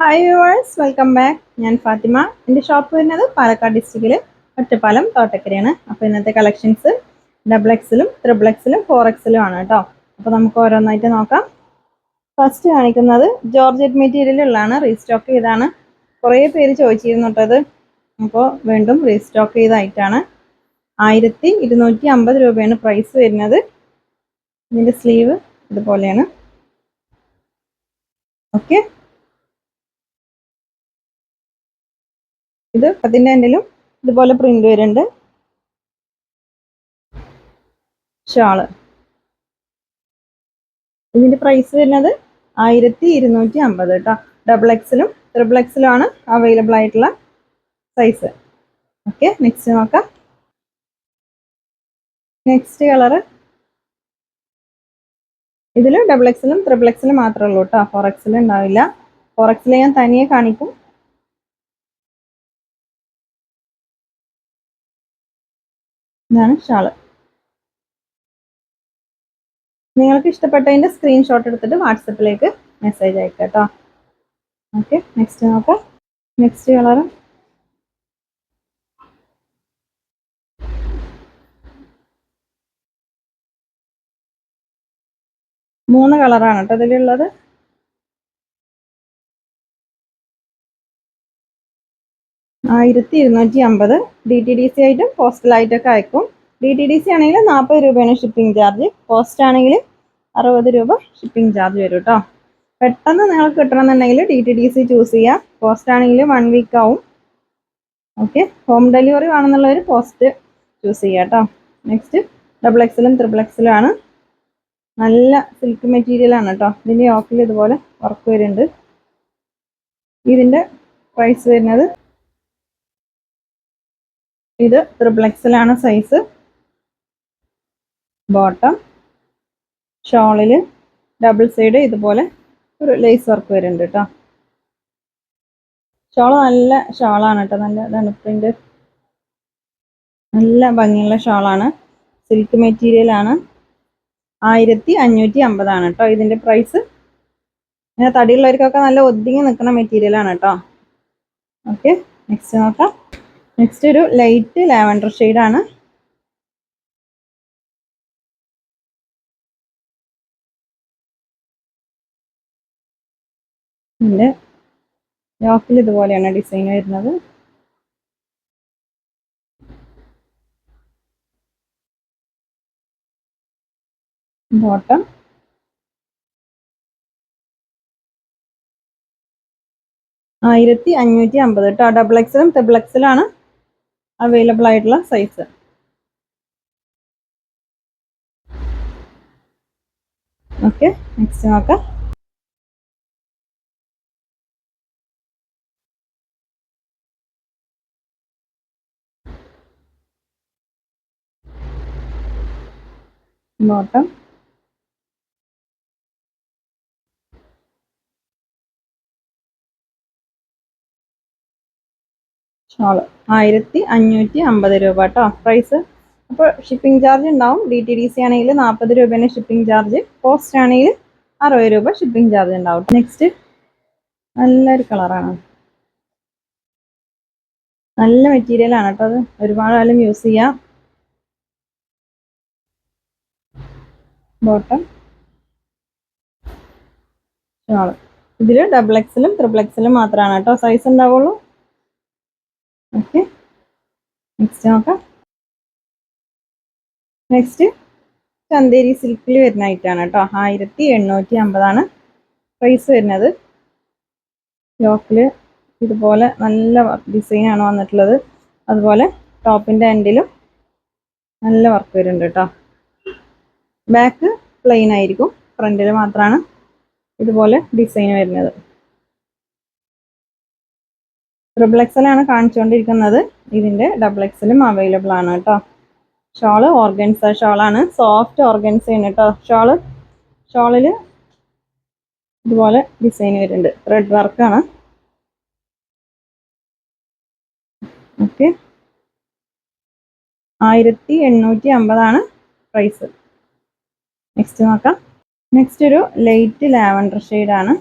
Hi viewers welcome back ഞാൻ ഫാത്തിമ. എന്റെ shop വരുന്നത് പാലക്കാട് ഡിസ്ട്രിക്റ്റിൽ ഒറ്റപ്പാലം തോട്ടക്കരയാണ്. അപ്പോൾ ഇന്നത്തെ കളക്ഷൻസ് ഡബിൾ എക്സിലും ത്രിബിൾ എക്സിലും ഫോർ എക്സിലും ആണ് കേട്ടോ അപ്പോൾ നമുക്ക് ഓരോന്നായിട്ട് നോക്കാം. ഫസ്റ്റ് കാണിക്കുന്നത് ജോർജറ്റ് മെറ്റീരിയലുള്ളതാണ് റീസ്റ്റോക്ക് ചെയ്താണ് കുറേ പേര് ചോദിച്ചിരുന്നു കേട്ടത് അപ്പോൾ വീണ്ടും റീസ്റ്റോക്ക് ചെയ്തായിട്ടാണ്. ആയിരത്തി ഇരുന്നൂറ്റി അമ്പത് രൂപയാണ് പ്രൈസ് വരുന്നത്. ഇതിന്റെ സ്ലീവ് ഇതുപോലെയാണ്. ഓക്കെ ഇത് അതിന്റെ എന്റെലും ഇതുപോലെ പ്രിന്റ് വരുന്നുണ്ട്. ഷാൾ ഇതിന്റെ പ്രൈസ് വരുന്നത് ആയിരത്തി ഇരുന്നൂറ്റി അമ്പത് കേട്ടോ ഡബിൾ എക്സിലും ട്രിപ്പിൾ എക്സിലും ആണ് അവൈലബിൾ ആയിട്ടുള്ള സൈസ് ഓക്കെ നെക്സ്റ്റ് നോക്കാം. നെക്സ്റ്റ് കളറ് ഇതിൽ ഡബിൾ എക്സിലും ട്രിപ്പിൾ എക്സിലും മാത്രമേ ഉള്ളൂ കേട്ടോ. ഫോർ എക്സിൽ ഉണ്ടാവില്ല. ഫോർ എക്സിൽ ഞാൻ തനിയെ കാണിക്കും. ഇതാണ് ഷാൾ. നിങ്ങൾക്ക് ഇഷ്ടപ്പെട്ടതിന്റെ സ്ക്രീൻഷോട്ട് എടുത്തിട്ട് വാട്സപ്പിലേക്ക് മെസ്സേജ് അയക്കാം കേട്ടോ ഓക്കെ നെക്സ്റ്റ് നോക്കാം. നെക്സ്റ്റ് കളർ മൂന്ന് കളറാണ് കേട്ടോ ഇതിലുള്ളത്. ആയിരത്തി ഇരുന്നൂറ്റി അമ്പത് ഡി ടി ഡി സി ആയിട്ടും പോസ്റ്റലായിട്ടൊക്കെ അയക്കും. ഡി ടി ഡി സി ആണെങ്കിൽ നാൽപ്പത് രൂപയാണ് ഷിപ്പിംഗ് ചാർജ് പോസ്റ്റ് ആണെങ്കിൽ അറുപത് രൂപ ഷിപ്പിംഗ് ചാർജ് വരും കേട്ടോ പെട്ടെന്ന് നിങ്ങൾക്ക് കിട്ടണമെന്നുണ്ടെങ്കിൽ D T D C choose ചെയ്യുക പോസ്റ്റ് ആണെങ്കിൽ വൺ വീക്ക് ആവും. ഓക്കെ ഹോം ഡെലിവറി വേണമെന്നുള്ളവർ പോസ്റ്റ് ചൂസ് ചെയ്യുക കേട്ടോ നെക്സ്റ്റ് ഡബിൾ എക്സിലും ത്രിബിൾ എക്സിലും ആണ്. നല്ല സിൽക്ക് മെറ്റീരിയൽ ആണ് കേട്ടോ ഇതിന്റെ ഓഫിൽ ഇതുപോലെ വർക്ക് വരുന്നുണ്ട്. ഇതിന്റെ പ്രൈസ് വരുന്നത് ഇത് ത്രിപ്ലക്സിലാണ് സൈസ് ബോട്ടം ഷോളിൽ ഡബിൾ സൈഡ് ഇതുപോലെ ഒരു ലേസ് വർക്ക് വരുന്നുണ്ട് കേട്ടോ ഷോൾ നല്ല ഷോളാണ് കേട്ടോ നല്ല ഇതാണ് പ്രിന്റ് നല്ല ഭംഗിയുള്ള ഷോളാണ് സിൽക്ക് മെറ്റീരിയലാണ് ആയിരത്തി അഞ്ഞൂറ്റി അമ്പതാണ് കേട്ടോ ഇതിന്റെ പ്രൈസ് ഇങ്ങനെ തടിയുള്ളവർക്കൊക്കെ നല്ല ഒതുങ്ങി നിൽക്കുന്ന മെറ്റീരിയലാണ് കേട്ടോ ഓക്കെ നെക്സ്റ്റ് നോക്കാം. നെക്സ്റ്റ് ഒരു ലൈറ്റ് ലാവൻഡർ ആണ്. ഇതിന്റെ യോക്കിൽ ഇതുപോലെയാണ് ഡിസൈൻ വരുന്നത്. ബോട്ടം ആയിരത്തി അഞ്ഞൂറ്റി അമ്പത്. കേട്ടോ ഡബിൾ എക്സലും ട്രിബിൾ എക്സലാണ് അവൈലബിൾ ആയിട്ടുള്ള സൈസ് ഓക്കെ നെക്സ്റ്റ് നോക്കാം. ബോട്ടം ഷോൾ ആയിരത്തി അഞ്ഞൂറ്റി അമ്പത് രൂപ കേട്ടോ പ്രൈസ് അപ്പോൾ ഷിപ്പിംഗ് ചാർജ് ഉണ്ടാവും. ഡി ടി ഡി സി ആണെങ്കിൽ നാൽപ്പത് രൂപേന്റെ ഷിപ്പിംഗ് ചാർജ് പോസ്റ്റ് ആണെങ്കിൽ അറുപത് രൂപ ഷിപ്പിംഗ് ചാർജ് ഉണ്ടാവും. നെക്സ്റ്റ് നല്ലൊരു കളറാണ് നല്ല മെറ്റീരിയലാണ് കേട്ടോ അത്. ഒരുപാട് കാലം യൂസ് ചെയ്യാം. ബോട്ടം ഷോൾ ഇതിൽ ഡബിൾ എക്സിലും ത്രിബിൾ എക്സിലും മാത്രമാണ് കേട്ടോ സൈസ് ഉണ്ടാവുള്ളൂ. ഓക്കെ നെക്സ്റ്റ് നോക്കാം. നെക്സ്റ്റ് ചന്തേരി സിൽക്കിൽ വരുന്ന ഐറ്റാണ് കേട്ടോ. ആയിരത്തി എണ്ണൂറ്റി അമ്പതാണ് പ്രൈസ് വരുന്നത്. യോക്കിൽ ഇതുപോലെ നല്ല ഡിസൈനാണ് വന്നിട്ടുള്ളത്. അതുപോലെ ടോപ്പിന്റെ എൻഡിലും നല്ല വർക്ക് വരുന്നുണ്ട് കേട്ടോ. ബാക്ക് പ്ലെയിൻ ആയിരിക്കും. ഫ്രണ്ടിൽ മാത്രമാണ് ഇതുപോലെ ഡിസൈൻ വരുന്നത്. ട്രിപ്പിൾ എക്സലാണ് കാണിച്ചുകൊണ്ടിരിക്കുന്നത് ഇതിന്റെ ഡബിൾ എക്സലും അവൈലബിൾ ആണ് കേട്ടോ. ഷോൾ ഓർഗൻസ ഷോളാണ് സോഫ്റ്റ് ഓർഗൻസയാണ് കേട്ടോ. ഷോൾ ഷോളിൽ ഇതുപോലെ ഡിസൈൻ വരുന്നുണ്ട്. ത്രെഡ് വർക്കാണ് ഓക്കെ ആയിരത്തി എണ്ണൂറ്റി അമ്പതാണ് പ്രൈസ് നെക്സ്റ്റ് നോക്കാം. നെക്സ്റ്റ് ഒരു ലൈറ്റ് ലാവൻഡർ ആണ്.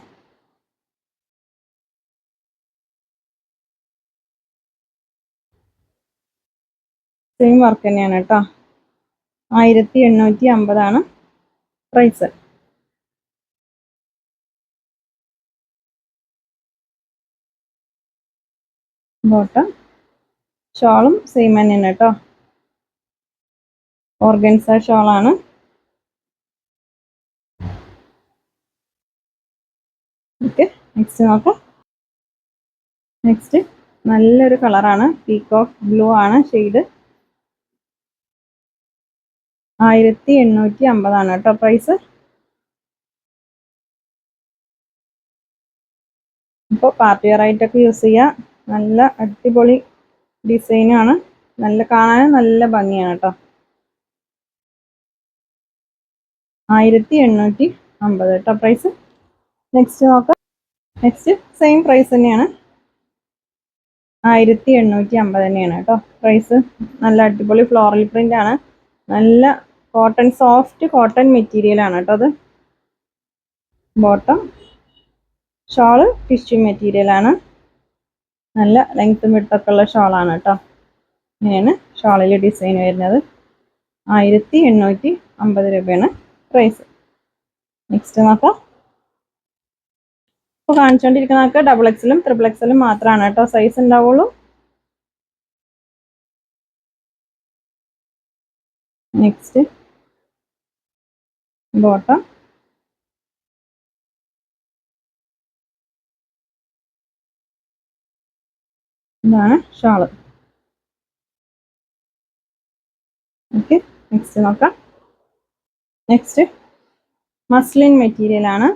സെയിം വർക്ക് തന്നെയാണ് കേട്ടോ. ആയിരത്തി എണ്ണൂറ്റി അമ്പതാണ് പ്രൈസ് ബോട്ടം ഷോളും സെയിം തന്നെയാണ് കേട്ടോ. ഓർഗൻസ ഷോളാണ് ഓക്കെ നെക്സ്റ്റ് നോക്കാം. നെക്സ്റ്റ് നല്ലൊരു കളറാണ് പീകോക്ക് ബ്ലൂ ആണ് ഷെയ്ഡ് ആയിരത്തി എണ്ണൂറ്റി അമ്പതാണ് കേട്ടോ പ്രൈസ് അപ്പോൾ പാർട്ടി വെയർ ആയിട്ടൊക്കെ യൂസ് ചെയ്യാം. നല്ല അടിപൊളി ഡിസൈനാണ് നല്ല കാണാൻ നല്ല ഭംഗിയാണ് കേട്ടോ. ആയിരത്തി എണ്ണൂറ്റി അമ്പത് കേട്ടോ പ്രൈസ് നെക്സ്റ്റ് നോക്കാം. നെക്സ്റ്റ് സെയിം പ്രൈസ് തന്നെയാണ്. ആയിരത്തി എണ്ണൂറ്റി അമ്പത് തന്നെയാണ് കേട്ടോ പ്രൈസ് നല്ല അടിപൊളി ഫ്ലോറൽ പ്രിന്റ് ആണ്. നല്ല കോട്ടൺ സോഫ്റ്റ് കോട്ടൺ മെറ്റീരിയൽ ആണ് കേട്ടോ അത്. ബോട്ടം ഷോൾ ടിഷ്യൂ മെറ്റീരിയൽ ആണ്. നല്ല ലെങ്ത്തും വിട്ടൊക്കെ ഉള്ള ഷോളാണ് കേട്ടോ. ഇങ്ങനെയാണ് ഷോളിൽ ഡിസൈൻ വരുന്നത്. ആയിരത്തി എണ്ണൂറ്റി അമ്പത് രൂപയാണ് പ്രൈസ് നെക്സ്റ്റ് നോക്കാം. ഇപ്പോൾ കാണിച്ചുകൊണ്ടിരിക്കുന്നതൊക്കെ ഡബിൾ എക്സലും ത്രിബിൾ എക്സലും മാത്രമാണ് കേട്ടോ സൈസ് ഉണ്ടാവുള്ളൂ. Next bottom. ഇതാണ് ഷാൾ. ഓക്കെ നെക്സ്റ്റ് നോക്കാം. നെക്സ്റ്റ് മസ്ലിൻ മെറ്റീരിയൽ ആണ്.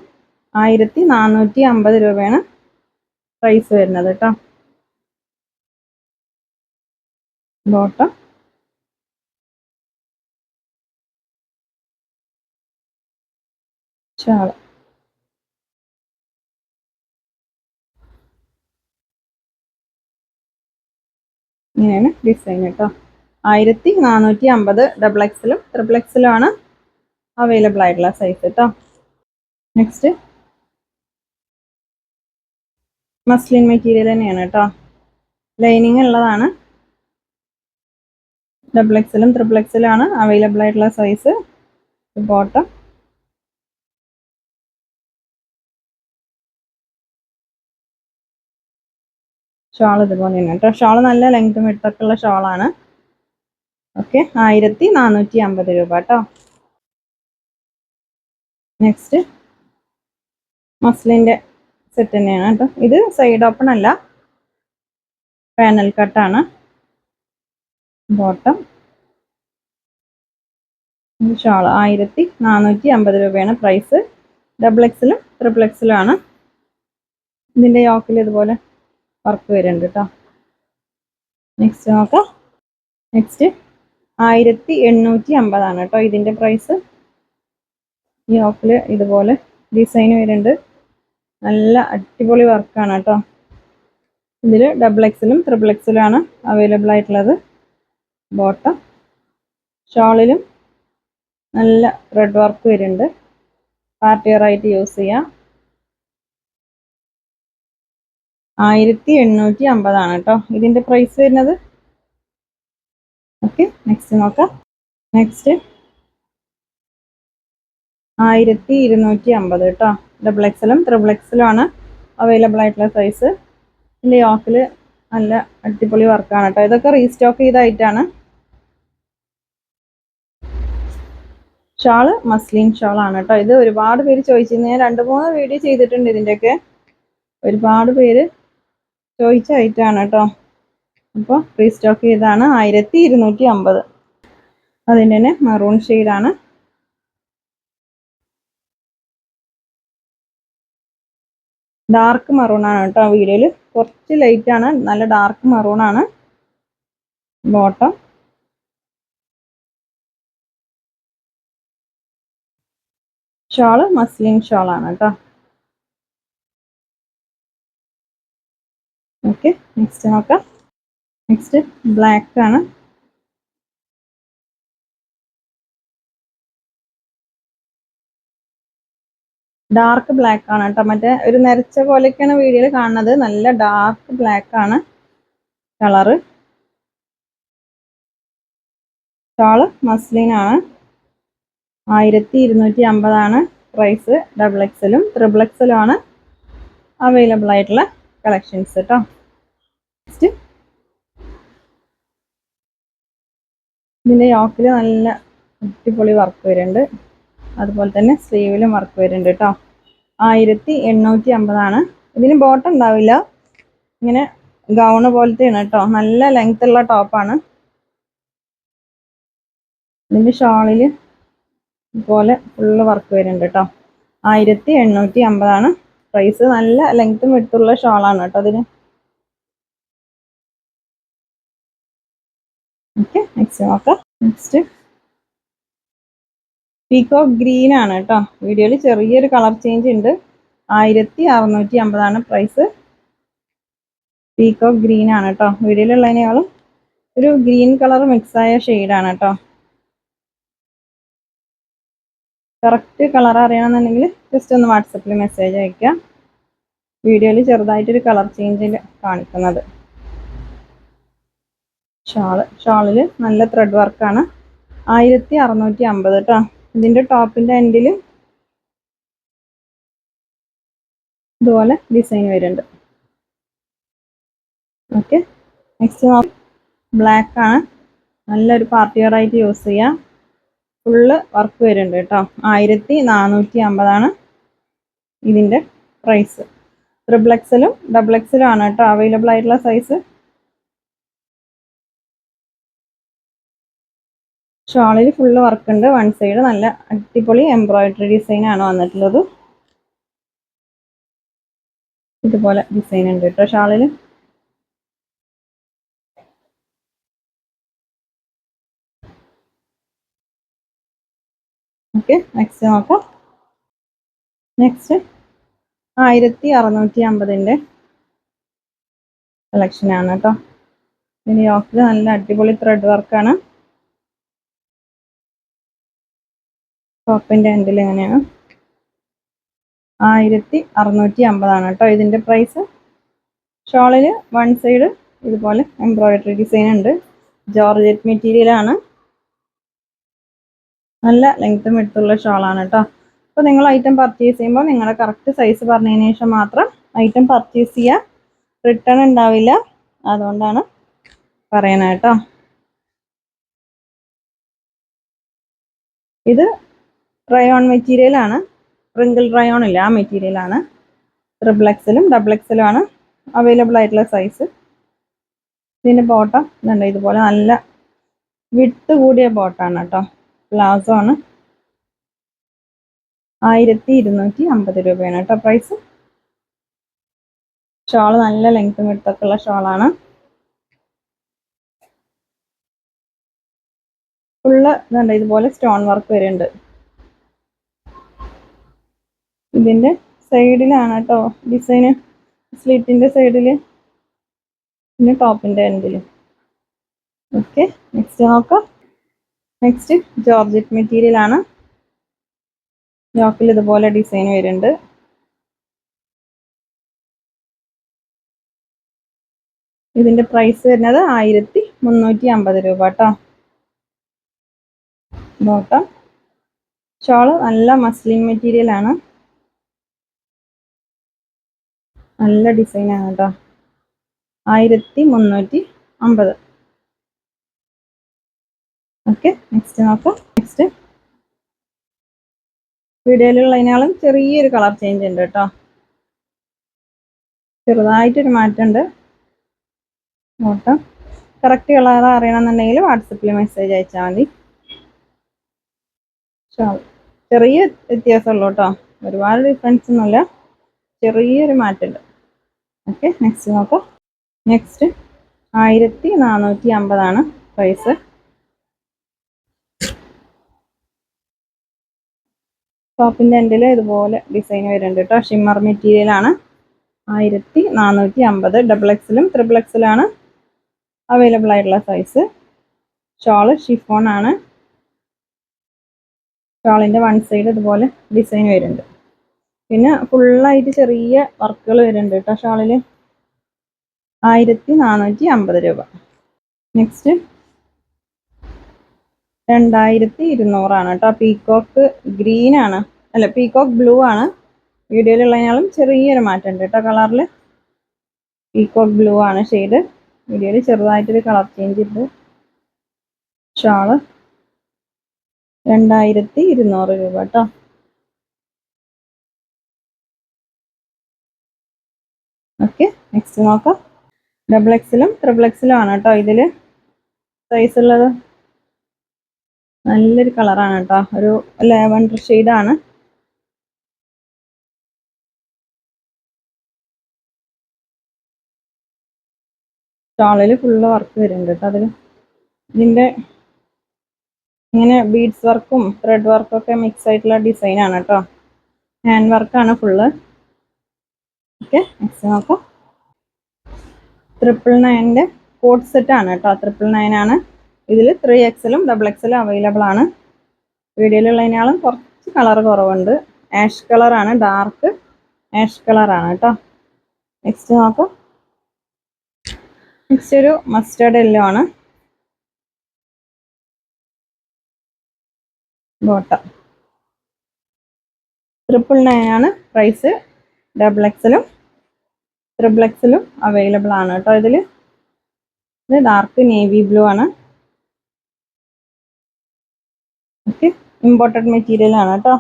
ആയിരത്തി നാനൂറ്റി അമ്പത് രൂപയാണ് പ്രൈസ് വരുന്നത് കേട്ടോ. ബോട്ടം. ഷാൾ ഇങ്ങനെയാണ് ഡിസൈൻ കേട്ടോ. ആയിരത്തി നാനൂറ്റി അമ്പത് ഡബിൾ എക്സിലും ട്രിപ്പിൾ എക്സിലും ആണ് അവൈലബിൾ ആയിട്ടുള്ള സൈസ് കേട്ടോ. നെക്സ്റ്റ് മസ്ലിൻ മെറ്റീരിയൽ തന്നെയാണ് കേട്ടോ. ലൈനിങ് ഉള്ളതാണ്. ഡബിൾ എക്സിലും ട്രിപ്പിൾ എക്സിലും ആണ് അവൈലബിൾ ആയിട്ടുള്ള സൈസ് ബോട്ടം ഷാൾ ഇതുപോലെ തന്നെ കേട്ടോ. ഷാൾ നല്ല ലെങ്തും വിട്ടൊക്കെ ഷാളാണ് ഓക്കെ ആയിരത്തി നാനൂറ്റി അമ്പത് രൂപ കേട്ടോ. നെക്സ്റ്റ് മസ്ലിന്റെ സെറ്റ് തന്നെയാണ് കേട്ടോ. ഇത് സൈഡ് ഓപ്പൺ അല്ല. പാനൽ കട്ടാണ് ബോട്ടം ഷാൾ ആയിരത്തി നാനൂറ്റി അമ്പത് രൂപയാണ്. പ്രൈസ് ഡബിൾ എക്സിലും ട്രിപ്പിൾ എക്സിലും ആണ്. ഇതിന്റെ യോക്കിൽ ഇതുപോലെ വർക്ക് വരുന്നുണ്ട് കേട്ടോ നെക്സ്റ്റ് നോക്കാം. നെക്സ്റ്റ് ആയിരത്തി എണ്ണൂറ്റി അമ്പതാണ് കേട്ടോ ഇതിന്റെ പ്രൈസ് ഈ ഓഫിൽ ഇതുപോലെ ഡിസൈൻ വരുന്നുണ്ട്. നല്ല അടിപൊളി വർക്കാണ് കേട്ടോ ഇതിൽ ഡബിൾ എക്സിലും ത്രിബിൾ എക്സിലും ആണ് അവൈലബിൾ ആയിട്ടുള്ളത്. ബോട്ടം ഷോളിലും നല്ല റെഡ് വർക്ക് വരുന്നുണ്ട്. പാർട്ടി യൂസ് ചെയ്യാം. ആയിരത്തി എണ്ണൂറ്റി അമ്പതാണ് കേട്ടോ. ഇതിന്റെ പ്രൈസ് വരുന്നത്? ഓക്കെ നെക്സ്റ്റ് നോക്കാം. നെക്സ്റ്റ് ആയിരത്തി ഇരുന്നൂറ്റി അമ്പത് കേട്ടോ ഡബിൾ എക്സലും ത്രിബിൾ എക്സലും ആണ് അവൈലബിൾ ആയിട്ടുള്ള സൈസ് ഇതിന്റെ യോക്കിൽ നല്ല അടിപൊളി വർക്കാണ് കേട്ടോ. ഇതൊക്കെ റീസ്റ്റോക്ക് ചെയ്തായിട്ടാണ്. ഷാൾ മസ്ലിൻ ഷാളാണ് കേട്ടോ. ഇത് ഒരുപാട് പേര് ചോദിച്ചിരുന്നു. ഞാൻ രണ്ട് മൂന്ന് വീഡിയോ ചെയ്തിട്ടുണ്ട് ഇതിന്റെയൊക്കെ. ഒരുപാട് പേര് ചോദിച്ച ഐറ്റാണ് കേട്ടോ. അപ്പോൾ സ്റ്റോക്ക് ചെയ്താണ് ആയിരത്തി ഇരുന്നൂറ്റി അമ്പത് അതിന്റെ തന്നെ മറൂൺ ഷെയ്ഡാണ് ഡാർക്ക് മറൂൺ ആണ് കേട്ടോ വീഡിയോയിൽ കുറച്ച് ലൈറ്റ് ആണ് നല്ല ഡാർക്ക് മറൂൺ ആണ്. ബോട്ടം ഷോൾ മസ്ലിൻ ഷോളാണ് കേട്ടോ. ഓക്കെ നെക്സ്റ്റ് നോക്കാം. നെക്സ്റ്റ് ബ്ലാക്ക് ആണ്. ഡാർക്ക് ബ്ലാക്ക് ആണ് കേട്ടോ. മറ്റേ ഒരു നരച്ച പോലെയൊക്കെയാണ് വീഡിയോയിൽ കാണുന്നത്. നല്ല ഡാർക്ക് ബ്ലാക്ക് ആണ് കളറ് ഷാൾ മസ്ലിനാണ് ആയിരത്തി ഇരുന്നൂറ്റി അമ്പതാണ് പ്രൈസ് ഡബിൾ എക്സലും ത്രിബിൾ എക്സലും ആണ് അവൈലബിൾ ആയിട്ടുള്ള കളക്ഷൻസ് കേട്ടോ നെക്സ്റ്റ് ഇതിന്റെ യോക്കിൽ നല്ല അടിപൊളി വർക്ക് വരുന്നുണ്ട്. അതുപോലെ തന്നെ സ്ലീവിലും വർക്ക് വരുന്നുണ്ട് കേട്ടോ. ആയിരത്തി എണ്ണൂറ്റി അമ്പതാണ്. ഇതിന് ബോട്ടം ഉണ്ടാവില്ല. ഇങ്ങനെ ഗൗണ് പോലത്തെയാണ് കേട്ടോ. നല്ല ലെങ്ത് ഉള്ള ടോപ്പാണ് ഇതിന്റെ ഷോളിൽ ഇതുപോലെ ഫുള്ള് വർക്ക് വരുന്നുണ്ട് കേട്ടോ. ആയിരത്തി എണ്ണൂറ്റി അമ്പതാണ്. പ്രൈസ് നല്ല ലെങ്ത്തും വിട്ടുള്ള ഷാളാണ് കേട്ടോ അതിന് ഓക്കെ നെക്സ്റ്റ് നോക്കാം. നെക്സ്റ്റ് പീക്കോ ഗ്രീൻ ആണ് കേട്ടോ. വീഡിയോയിൽ ചെറിയൊരു കളർ ചേഞ്ച് ഉണ്ട്. ആയിരത്തി അറുന്നൂറ്റി അമ്പതാണ് പ്രൈസ് പീക്കോ ഗ്രീൻ ആണ് കേട്ടോ. വീഡിയോയിലുള്ളതിനേക്കാളും ഒരു ഗ്രീൻ കളർ മിക്സായ ഷെയ്ഡാണ് കേട്ടോ. കറക്റ്റ് കളർ അറിയണമെന്നുണ്ടെങ്കിൽ ജസ്റ്റ് ഒന്ന് വാട്സപ്പിൽ മെസ്സേജ് അയക്കാം വീഡിയോയിൽ ചെറുതായിട്ടൊരു കളർ ചേഞ്ചിൽ കാണിക്കുന്നത്. ഷാൾ ഷാളിൽ നല്ല ത്രെഡ് വർക്കാണ് ആയിരത്തി അറുന്നൂറ്റി അമ്പത് കേട്ടോ ഇതിന്റെ ടോപ്പിന്റെ എൻഡിൽ ഇതുപോലെ ഡിസൈൻ വരുന്നുണ്ട്. ഓക്കെ നെക്സ്റ്റ് ബ്ലാക്ക് ആണ്. നല്ലൊരു പാർട്ടി വെയർ ആയിട്ട് യൂസ് ചെയ്യാം. ഫുള്ള് വർക്ക് വരുന്നുണ്ട് കേട്ടോ ആയിരത്തി നാനൂറ്റി അമ്പതാണ് ഇതിന്റെ പ്രൈസ് ട്രിപ്പിൾ എക്സലും ഡബിൾ എക്സലും ആണ് കേട്ടോ അവൈലബിൾ ആയിട്ടുള്ള സൈസ് ഷാളിൽ ഫുള്ള് വർക്ക് ഉണ്ട്. വൺ സൈഡ് നല്ല അടിപൊളി എംബ്രോയിഡറി ഡിസൈൻ ആണ് വന്നിട്ടുള്ളത്. ഇതുപോലെ ഡിസൈൻ ഉണ്ട് കേട്ടോ. ഷാളിൽ ഓക്കെ നെക്സ്റ്റ് നോക്കാം. നെക്സ്റ്റ് ആയിരത്തി അറുന്നൂറ്റി അമ്പതിന്റെ കളക്ഷനാണ് കേട്ടോ. ഇനി യോക്കിൽ നല്ല അടിപൊളി ത്രെഡ് വർക്കാണ് ടോപ്പിന്റെ എൻഡിൽ എങ്ങനെയാണ്? ആയിരത്തി അറുന്നൂറ്റി അമ്പതാണ് കേട്ടോ ഇതിന്റെ പ്രൈസ് ഷോളിൽ വൺ സൈഡ് ഇതുപോലെ എംബ്രോയിഡറി ഡിസൈൻ ഉണ്ട്. ജോർജറ്റ് മെറ്റീരിയലാണ് നല്ല ലെങ്ത്തും എടുത്തുള്ള ഷോളാണ് കേട്ടോ. അപ്പോൾ നിങ്ങൾ ഐറ്റം പർച്ചേസ് ചെയ്യുമ്പോൾ നിങ്ങളുടെ കറക്റ്റ് സൈസ് പറഞ്ഞതിന് ശേഷം മാത്രം ഐറ്റം പർച്ചേസ് ചെയ്യുക റിട്ടേൺ ഉണ്ടാവില്ല. അതുകൊണ്ടാണ് പറയണത് കേട്ടോ. ഇത് റയോൺ മെറ്റീരിയൽ ആണ്. ട്രൈ റയോൺ ഇല്ല ആ മെറ്റീരിയൽ ആണ്. ട്രിപ്പിൾ എക്സലും ഡബിൾ എക്സലും ആണ് അവൈലബിൾ ആയിട്ടുള്ള സൈസ് ഇതിന്റെ ബോട്ടം ഇതുണ്ട് ഇതുപോലെ നല്ല വിട്ട് കൂടിയ ബോട്ടാണ് കേട്ടോ പ്ലാസോ ആണ്. ആയിരത്തി ഇരുന്നൂറ്റി അമ്പത് രൂപയാണ് കേട്ടോ പ്രൈസ് ഷോൾ നല്ല ലെങ്ത്തും വിട്ടൊക്കെ ഉള്ള ഷോളാണ് ഫുള്ള് ഇതുണ്ട് ഇതുപോലെ സ്റ്റോൺ വർക്ക് വരുന്നുണ്ട്. ഇതിന്റെ സൈഡിലാണ് കേട്ടോ ഡിസൈന്. സ്ലിറ്റിന്റെ സൈഡിൽ പിന്നെ ടോപ്പിന്റെ എൻഡിൽ ഓക്കെ നെക്സ്റ്റ് നോക്കാം. നെക്സ്റ്റ് ജോർജറ്റ് മെറ്റീരിയൽ ആണ് ജോക്കിൽ ഇതുപോലെ ഡിസൈൻ വരുന്നുണ്ട്. ഇതിന്റെ പ്രൈസ് വരുന്നത് ആയിരത്തി മുന്നൂറ്റി അമ്പത് രൂപ കേട്ടോ. ബോട്ടം ഷോൾ നല്ല മസ്ലിൻ മെറ്റീരിയൽ ആണ് നല്ല ഡിസൈനാണ് കേട്ടോ ആയിരത്തി മുന്നൂറ്റി അമ്പത്. ഓക്കെ നെക്സ്റ്റ് നോക്കാം. നെക്സ്റ്റ് വീഡിയോയിലുള്ളതിനാളും ചെറിയൊരു കളർ ചേഞ്ച് ഉണ്ട് കേട്ടോ ചെറുതായിട്ടൊരു മാറ്റമുണ്ട്. നോട്ടം കറക്റ്റ് കളർ അറിയണമെന്നുണ്ടെങ്കിൽ വാട്സപ്പിൽ മെസ്സേജ് അയച്ചാൽ മതി. ചെറിയ വ്യത്യാസമുള്ളൂ കേട്ടോ ഒരുപാട് ഡിഫറൻസ് ഒന്നുമില്ല. ചെറിയൊരു മാറ്റമുണ്ട്. ഓക്കെ നെക്സ്റ്റ് നോക്കാം. നെക്സ്റ്റ് ആയിരത്തി നാനൂറ്റി അമ്പതാണ് പ്രൈസ് ടോപ്പിന്റെ എൻഡിൽ ഇതുപോലെ ഡിസൈൻ വരുന്നുണ്ട് കേട്ടോ. ഷിമ്മർ മെറ്റീരിയൽ ആണ്. ആയിരത്തി നാനൂറ്റി അമ്പത്. ഡബിൾ എക്സിലും ത്രിബിൾ എക്സിലാണ് അവൈലബിൾ ആയിട്ടുള്ള സൈസ് ഷോൾ ഷിഫോൺ ആണ്. ഷോളിന്റെ വൺ സൈഡ് ഇതുപോലെ ഡിസൈൻ വരുന്നുണ്ട്. പിന്നെ ഫുള്ളായിട്ട് ചെറിയ വർക്കുകൾ വരുന്നുണ്ട് കേട്ടോ ഷാളിൽ ആയിരത്തി നാനൂറ്റി അമ്പത് രൂപ. നെക്സ്റ്റ് രണ്ടായിരത്തി ഇരുന്നൂറാണ് കേട്ടോ. പീക്കോക്ക് ഗ്രീൻ ആണ്. അല്ല പീക്കോക്ക് ബ്ലൂ ആണ്. വീഡിയോയിലുള്ളതിനാളും ചെറിയൊരു മാറ്റമുണ്ട് കേട്ടോ കളറിൽ പീക്കോക്ക് ബ്ലൂ ആണ് ഷെയ്ഡ് വീഡിയോയിൽ ചെറുതായിട്ടൊരു കളർ ചേഞ്ച് ഉണ്ട്. ഷാൾ. രണ്ടായിരത്തി ഇരുന്നൂറ് രൂപ കേട്ടോ ഓക്കെ നെക്സ്റ്റ് നോക്കാം. ഡബിൾ എക്സിലും ട്രിപ്പിൾ എക്സിലും ആണ് കേട്ടോ ഇതിൽ സൈസ് ഉള്ളത് നല്ലൊരു കളറാണ് കേട്ടോ ഒരു ലെവൻഡർ ഷെയ്ഡാണ് ഷാളിൽ ഫുള്ള് വർക്ക് വരുന്നുണ്ട് കേട്ടോ അതിൽ ഇതിന്റെ ഇങ്ങനെ ബീഡ്സ് വർക്കും ത്രെഡ് വർക്കും ഒക്കെ മിക്സ് ആയിട്ടുള്ള ഡിസൈനാണ് കേട്ടോ ഹാൻഡ് വർക്കാണ് ഫുള്ള് ഓക്കെ നെക്സ്റ്റ് നോക്കാം. ട്രിപ്പിൾ നയന്റെ കോഡ് സെറ്റ് ആണ് കേട്ടോ. ട്രിപ്പിൾ നയൻ ആണ്. ഇതിൽ ത്രീ എക്സലും ഡബിൾ എക്സലും അവൈലബിൾ ആണ്. വീഡിയോയിലുള്ളതിനാളും കുറച്ച് കളർ കുറവുണ്ട്. ആഷ് കളറാണ് ഡാർക്ക് ആഷ് കളറാണ് കേട്ടോ. നെക്സ്റ്റ് നോക്കാം. നെക്സ്റ്റ് ഒരു മസ്റ്റേർഡ് യെല്ലോ ആണ്. ബോട്ടം ട്രിപ്പിൾ നയൻ ആണ് പ്രൈസ് ഡബിൾ എക്സലും എക്സലും അവൈലബിൾ ആണ് കേട്ടോ ഇതിൽ ഇത് ഡാർക്ക് നേവി ബ്ലൂ ആണ്. ഓക്കെ ഇമ്പോർട്ടഡ് മെറ്റീരിയൽ ആണ് കേട്ടോ.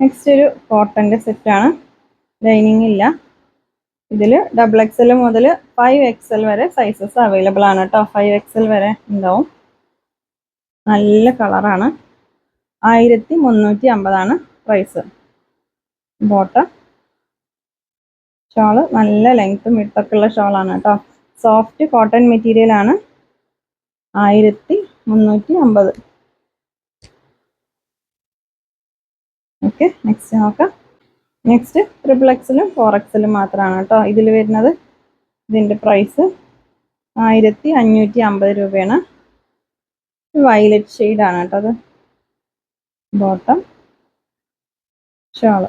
നെക്സ്റ്റ് ഒരു കോട്ടന്റെ സെറ്റാണ് ലൈനിങ് ഇല്ല. ഇതിൽ ഡബിൾ എക്സൽ മുതൽ ഫൈവ് എക്സൽ വരെ സൈസസ് അവൈലബിൾ ആണ് കേട്ടോ. ഫൈവ് എക്സൽ വരെ ഉണ്ടാവും. നല്ല കളറാണ് ആയിരത്തി മുന്നൂറ്റി അമ്പതാണ് പ്രൈസ് ബോട്ടം ഷോൾ. നല്ല ലെങ്ത്തും വിട്ടൊക്കെ ഉള്ള ഷോളാണ് കേട്ടോ. സോഫ്റ്റ് കോട്ടൺ മെറ്റീരിയൽ ആണ്. ആയിരത്തി മുന്നൂറ്റി അമ്പത്. ഓക്കെ നെക്സ്റ്റ് നോക്കാം. നെക്സ്റ്റ് ട്രിപ്പിൾ എക്സിലും ഫോർ എക്സിലും മാത്രമാണ് കേട്ടോ ഇതിൽ വരുന്നത്. ഇതിന്റെ പ്രൈസ് ആയിരത്തി അഞ്ഞൂറ്റി അമ്പത് രൂപയാണ്. വയലറ്റ് ഷെയ്ഡാണ് കേട്ടോ അത്. Bottom shawl.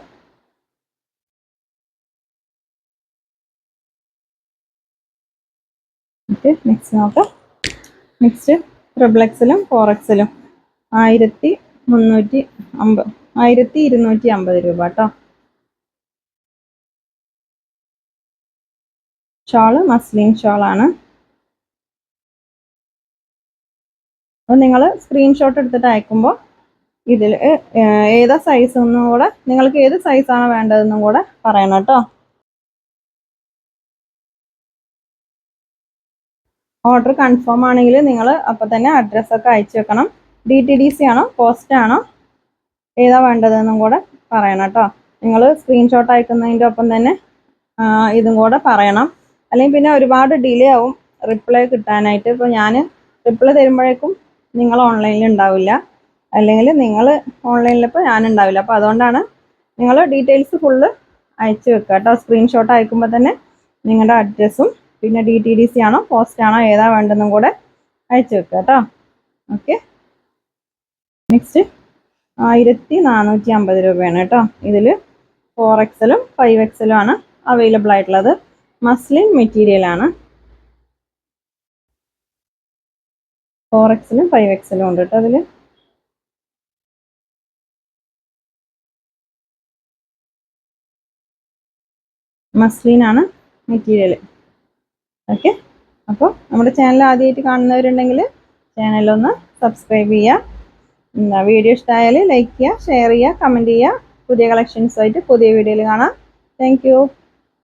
ഓക്കെ മിക്സ് നോക്കാം. നെക്സ്റ്റ് ട്രിബ്ലക്സിലും ഫോറക്സിലും ആയിരത്തി മുന്നൂറ്റി അമ്പത് ആയിരത്തി ഇരുന്നൂറ്റി അമ്പത് രൂപ കേട്ടോ ഷാൾ മസ്ലിൻ ഷാളാണ് അപ്പോൾ നിങ്ങൾ സ്ക്രീൻഷോട്ട് എടുത്തിട്ട് അയക്കുമ്പോൾ ഇതിൽ ഏതാ സൈസ് ഒന്നും കൂടെ നിങ്ങൾക്ക് ഏത് സൈസാണ് വേണ്ടതെന്നും കൂടെ പറയണം കേട്ടോ ഓർഡർ കൺഫേം ആണെങ്കിൽ നിങ്ങൾ അപ്പോൾ തന്നെ അഡ്രസ്സൊക്കെ അയച്ചു വെക്കണം. ഡി ടി ഡി സി ആണോ പോസ്റ്റ് ആണോ ഏതാ വേണ്ടതെന്നും കൂടെ പറയണം കേട്ടോ. നിങ്ങൾ സ്ക്രീൻഷോട്ട് അയക്കുന്നതിന്റെ ഒപ്പം തന്നെ ഇതും കൂടെ പറയണം. അല്ലെങ്കിൽ പിന്നെ ഒരുപാട് ഡിലേ ആവും റിപ്ലൈ കിട്ടാനായിട്ട്. ഇപ്പോൾ ഞാൻ റിപ്ലൈ തരുമ്പോഴേക്കും നിങ്ങൾ ഓൺലൈനിൽ ഉണ്ടാവില്ല. അല്ലെങ്കിൽ നിങ്ങൾ ഓൺലൈനിൽ ഇപ്പോൾ ഞാൻ ഉണ്ടാവില്ല. അപ്പോൾ അതുകൊണ്ടാണ് നിങ്ങൾ ഡീറ്റെയിൽസ് ഫുള്ള് അയച്ചു വെക്കുക കേട്ടോ. സ്ക്രീൻഷോട്ട് അയക്കുമ്പോൾ തന്നെ നിങ്ങളുടെ അഡ്രസ്സും പിന്നെ ഡി ടി ഡി സി ആണോ? പോസ്റ്റ് ആണോ? ഏതാ വേണ്ടതെന്നും കൂടെ അയച്ചു വെക്കുക കേട്ടോ. ഓക്കെ നെക്സ്റ്റ് ആയിരത്തി നാനൂറ്റി അമ്പത് രൂപയാണ് കേട്ടോ ഇതിൽ ഫോർ എക്സലും ഫൈവ് എക്സലും ആണ് അവൈലബിൾ ആയിട്ടുള്ളത്. മസ്ലിൻ മെറ്റീരിയൽ ആണ്. ഫോർ എക്സലും ഫൈവ് എക്സലും ഉണ്ട് കേട്ടോ അതിൽ മസ്ലിൻ ആണ് മെറ്റീരിയൽ ഓക്കെ? അപ്പോൾ നമ്മുടെ ചാനൽ ആദ്യമായിട്ട് കാണുന്നവരുണ്ടെങ്കിൽ ചാനലൊന്ന് സബ്സ്ക്രൈബ് ചെയ്യുക. വീഡിയോ ഇഷ്ടമായാൽ ലൈക്ക് ചെയ്യുക ഷെയർ ചെയ്യുക കമന്റ് ചെയ്യുക. പുതിയ കളക്ഷൻസുമായിട്ട് പുതിയ വീഡിയോയിൽ കാണാം. താങ്ക്